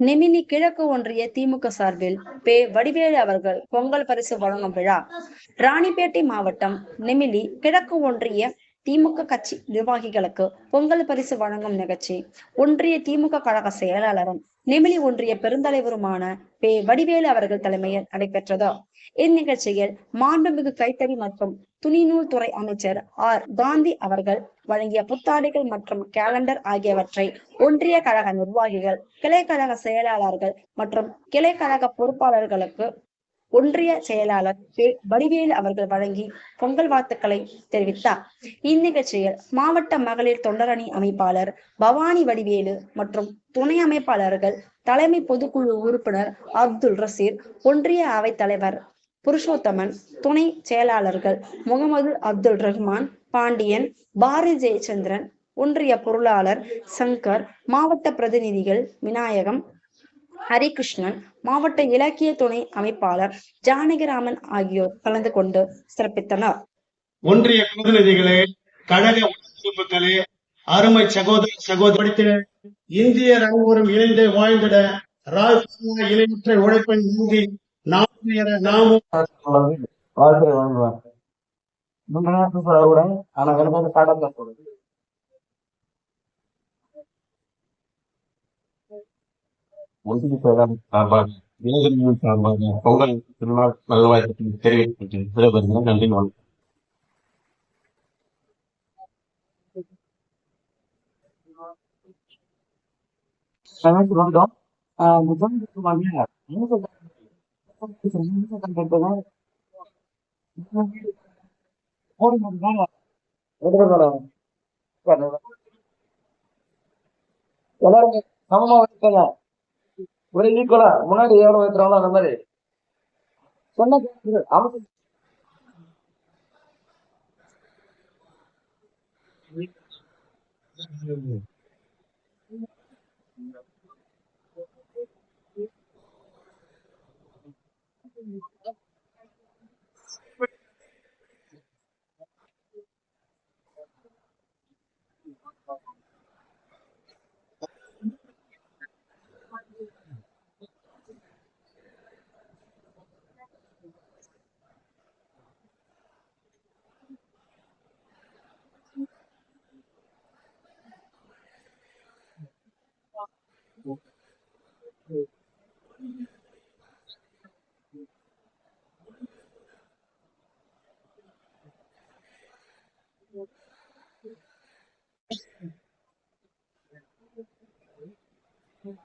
நெமினி கிழக்கு ஒன்றிய திமுக சார்பில் பே வடிவேலு அவர்கள் பொங்கல் பரிசு வழங்கும் விழா. ராணிப்பேட்டை மாவட்டம் நெமிலி கிழக்கு ஒன்றிய திமுக கட்சி நிர்வாகிகளுக்கு பொங்கல் பரிசு வழங்கும் நிகழ்ச்சி ஒன்றிய திமுக கழக செயலாளரும் நெமிலி ஒன்றிய பெருந்தலைவருமான பே வடிவேலு அவர்கள் தலைமையில் நடைபெற்றது. இந்நிகழ்ச்சியில் மாண்புமிகு கைத்தறி மற்றும் துணிநூல் துறை அமைச்சர் ஆர். காந்தி அவர்கள் வழங்கிய புத்தாடைகள் மற்றும் கேலண்டர் ஆகியவற்றை ஒன்றிய கழக நிர்வாகிகள் கிளை கழக செயலாளர்கள் மற்றும் கிளை கழக பொறுப்பாளர்களுக்கு ஒன்றிய செயலாளர் வடிவேல் வடிவேலு அவர்கள் வழங்கி பொங்கல் வாழ்த்துக்களை தெரிவித்தார். இந்நிகழ்ச்சியில் மாவட்ட மகளிர் தொண்டரணி அமைப்பாளர் பவானி வடிவேலு மற்றும் துணை அமைப்பாளர்கள் தலைமை பொதுக்குழு உறுப்பினர் அப்துல் ரசீர் ஒன்றிய அவைத் தலைவர் புருஷோத்தமன் துணை செயலாளர்கள் முகமது அப்துல் ரஹ்மான் பாண்டியன் பாரதி ஜெயச்சந்திரன் ஒன்றிய பொருளாளர் சங்கர் மாவட்ட பிரதிநிதிகள் விநாயகம் ஹரிகிருஷ்ணன் மாவட்ட இலக்கிய துணை அமைப்பாளர் ஜானகிராமன் ஆகியோர் கலந்து கொண்டு சிறப்பித்தனர். ஒன்றிய பிரதிநிதிகளே கழக உறுப்பினர்களே அருமை சகோதர சகோதரி இந்தியர் அனைவரும் இணைந்து வாழ்ந்திட ராஜ்குமார் இணையற்ற உழைப்பை நீங்கி நாம் நாமும் ஆனா ஒன்றிய செயலாளர் சார்பாக இளைஞர்கள் சார்பாக பொங்கல் திருநாள் நல்வாழ்த்துக்களை தெரிவித்து விடைபெறுகிறேன் நன்றி வணக்கம். முதல் ஒரு மணி நேரம் எல்லாரும் சமமா வச்சுக்கோங்க ஒரு ஈக்குவலா முன்னாடி எவ்வளவு ஏத்துறாங்களோ அந்த மாதிரி சொன்ன Thank you. 我，嗯，嗯，嗯，嗯，嗯，嗯，嗯。